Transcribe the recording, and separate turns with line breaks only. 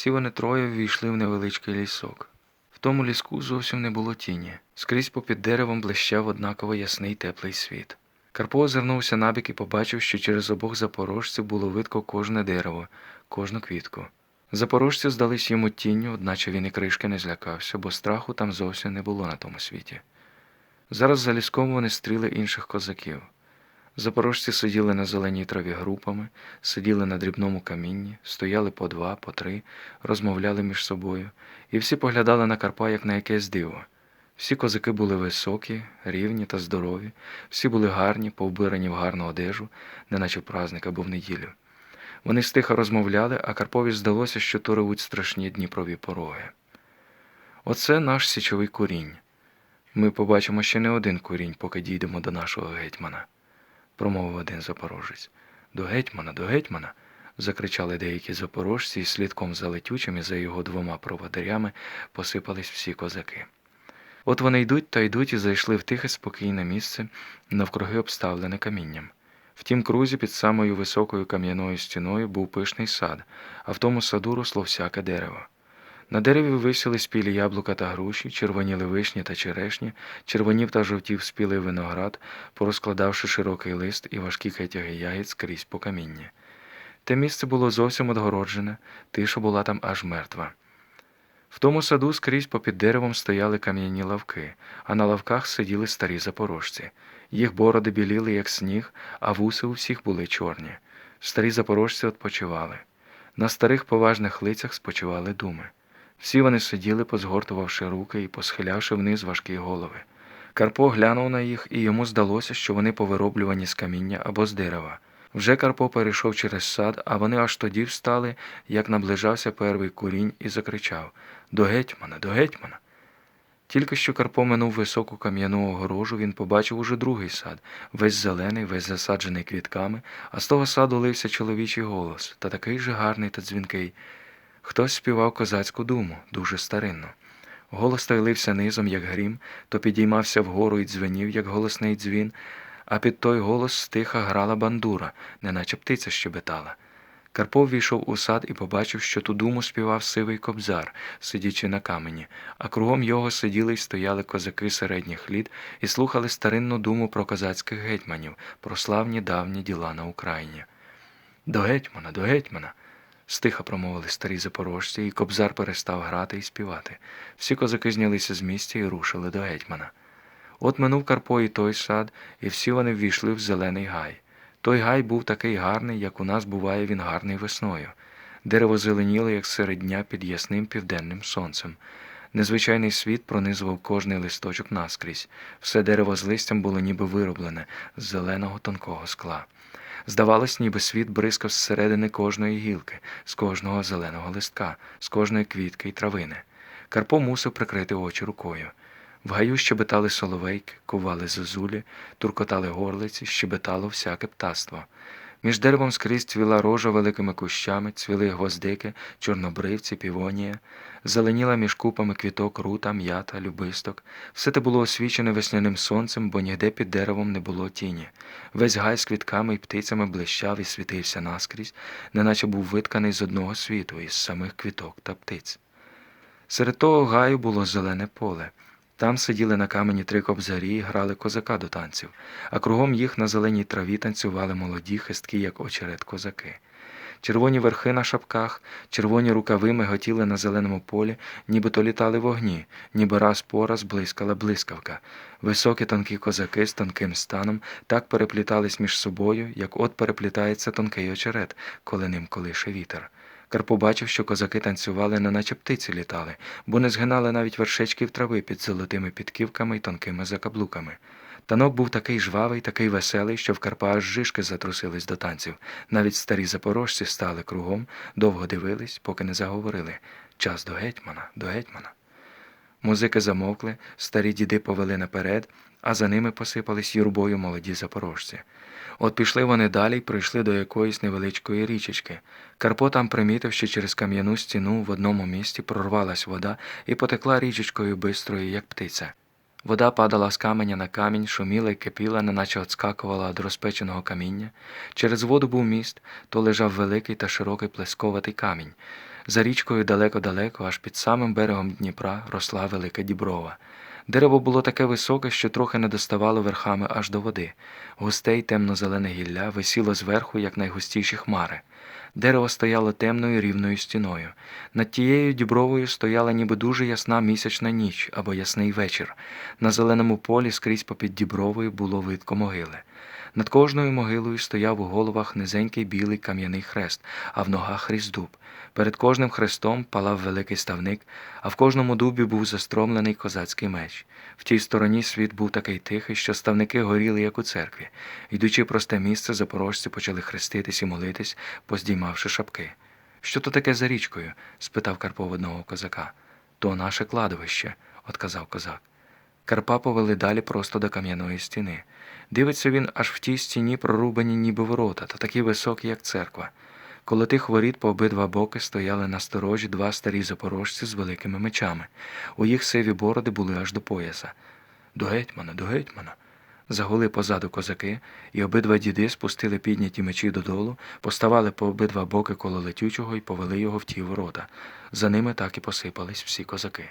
Всі вони троє ввійшли в невеличкий лісок. В тому ліску зовсім не було тіні. Скрізь попід деревом блищав однаково ясний теплий світ. Карпо озирнувся набік і побачив, що через обох запорожців було видко кожне дерево, кожну квітку. Запорожці здались йому тінню, одначе він і кришки не злякався, бо страху там зовсім не було на тому світі. Зараз за ліском вони стріли інших козаків. Запорожці сиділи на зеленій траві групами, сиділи на дрібному камінні, стояли по два, по три, розмовляли між собою, і всі поглядали на Карпа як на якесь диво. Всі козаки були високі, рівні та здорові, всі були гарні, повбирані в гарну одежу, неначе в праздник або в неділю. Вони стиха розмовляли, а Карпові здалося, що то ревуть страшні Дніпрові пороги. Оце наш січовий курінь. Ми побачимо ще не один курінь, поки дійдемо до нашого гетьмана, промовив один запорожець. До гетьмана, до гетьмана. закричали деякі запорожці, і слідком за летючими, за його двома проводарями посипались всі козаки. От вони йдуть та йдуть і зайшли в тихе спокійне місце, навкруги обставлене камінням. В тім крузі під самою високою кам'яною стіною був пишний сад, а в тому саду росло всяке дерево. На дереві висіли спілі яблука та груші, червоніли вишні та черешні, червонів та жовтів спілий виноград, порозкладавши широкий лист і важкі кетяги ягід скрізь по камінні. Те місце було зовсім одгороджене, тиша була там аж мертва. В тому саду скрізь попід деревом стояли кам'яні лавки, а на лавках сиділи старі запорожці. Їх бороди біліли, як сніг, а вуси у всіх були чорні. Старі запорожці відпочивали. На старих поважних лицях спочивали думи. Всі вони сиділи, позгортувавши руки і посхилявши вниз важкі голови. Карпо глянув на їх, і йому здалося, що вони повироблювані з каміння або з дерева. Вже Карпо перейшов через сад, а вони аж тоді встали, як наближався перший курінь, і закричав До гетьмана, до гетьмана. Тільки що Карпо минув високу кам'яну огорожу, він побачив уже другий сад, весь зелений, весь засаджений квітками, а з того саду лився чоловічий голос, та такий же гарний та дзвінкий. Хтось співав козацьку думу, дуже старинно. Голос той лився низом, як грім, то підіймався вгору і дзвенів, як голосний дзвін, а під той голос стиха грала бандура, неначе птиця щебетала. Карпо ввійшов у сад і побачив, що ту думу співав сивий кобзар, сидячи на камені, а кругом його сиділи й стояли козаки середніх літ і слухали старинну думу про козацьких гетьманів, про славні давні діла на Україні. До гетьмана, до гетьмана. Стиха промовили старі запорожці, і кобзар перестав грати і співати. Всі козаки знялися з місця і рушили до гетьмана. От минув Карпо і той сад, і всі вони ввійшли в зелений гай. Той гай був такий гарний, як у нас буває він гарний весною. Дерево зеленіло, як серед дня під ясним південним сонцем. Незвичайний світ пронизував кожний листочок наскрізь. Все дерево з листям було ніби вироблене з зеленого тонкого скла. Здавалось, ніби світ бризкав зсередини кожної гілки, з кожного зеленого листка, з кожної квітки й травини. Карпо мусив прикрити очі рукою. В гаю щебетали соловейки, кували зозулі, туркотали горлиці, щебетало всяке птаство. Між деревом скрізь цвіла рожа великими кущами, цвіли гвоздики, чорнобривці, півонія, зеленіла між купами квіток рута, м'ята, любисток. Все те було освічене весняним сонцем, бо ніде під деревом не було тіні. Весь гай з квітками і птицями блищав і світився наскрізь, неначе був витканий з одного світу, із самих квіток та птиць. Серед того гаю було зелене поле. Там сиділи на камені три кобзарі і грали козака до танців, а кругом їх на зеленій траві танцювали молоді, хисткі, як очерет козаки. Червоні верхи на шапках, червоні рукави миготіли на зеленому полі, ніби то літали вогні, ніби раз по раз блискала блискавка. Високі тонкі козаки з тонким станом так переплітались між собою, як от переплітається тонкий очерет, коли ним колише вітер. Карпо бачив, що козаки танцювали, неначе птиці літали, бо не згинали навіть вершечків трави під золотими підківками й тонкими закаблуками. Танок був такий жвавий, такий веселий, що в Карпа аж жишки затрусились до танців. Навіть старі запорожці стали кругом, довго дивились, поки не заговорили час до гетьмана, до гетьмана. Музики замовкли, старі діди повели наперед, а за ними посипались юрбою молоді запорожці. От пішли вони далі й прийшли до якоїсь невеличкої річечки. Карпо там примітив, що через кам'яну стіну в одному місці прорвалась вода і потекла річечкою бистрою, як птиця. Вода падала з каменя на камінь, шуміла й кипіла, неначе отскакувала від розпеченого каміння. Через воду був міст, то лежав великий та широкий плесковатий камінь. За річкою далеко-далеко, аж під самим берегом Дніпра, росла велика діброва. Дерево було таке високе, що трохи не доставало верхами аж до води. Густе й темно-зелене гілля висіло зверху, як найгустіші хмари. Дерево стояло темною рівною стіною. Над тією дібровою стояла ніби дуже ясна місячна ніч або ясний вечір. На зеленому полі скрізь попід дібровою було видко могили. Над кожною могилою стояв у головах низенький білий кам'яний хрест, а в ногах різдуб. Перед кожним хрестом палав великий ставник, а в кожному дубі був застромлений козацький меч. В тій стороні світ був такий тихий, що ставники горіли, як у церкві. Йдучи просте місце, запорожці почали хреститись і молитись, поздіймавши шапки. Що то таке за річкою? спитав Карпо в одного козака. То наше кладовище, отказав козак. Карпа повели далі просто до кам'яної стіни. Дивиться він аж в тій стіні прорубані ніби ворота, та такі високі, як церква. Коло тих воріт по обидва боки стояли на сторожі два старі запорожці з великими мечами. У їх сиві бороди були аж до пояса. До гетьмана, до гетьмана. Загули позаду козаки, і обидва діди спустили підняті мечі додолу, поставали по обидва боки коло летючого і повели його в ті ворота. За ними так і посипались всі козаки.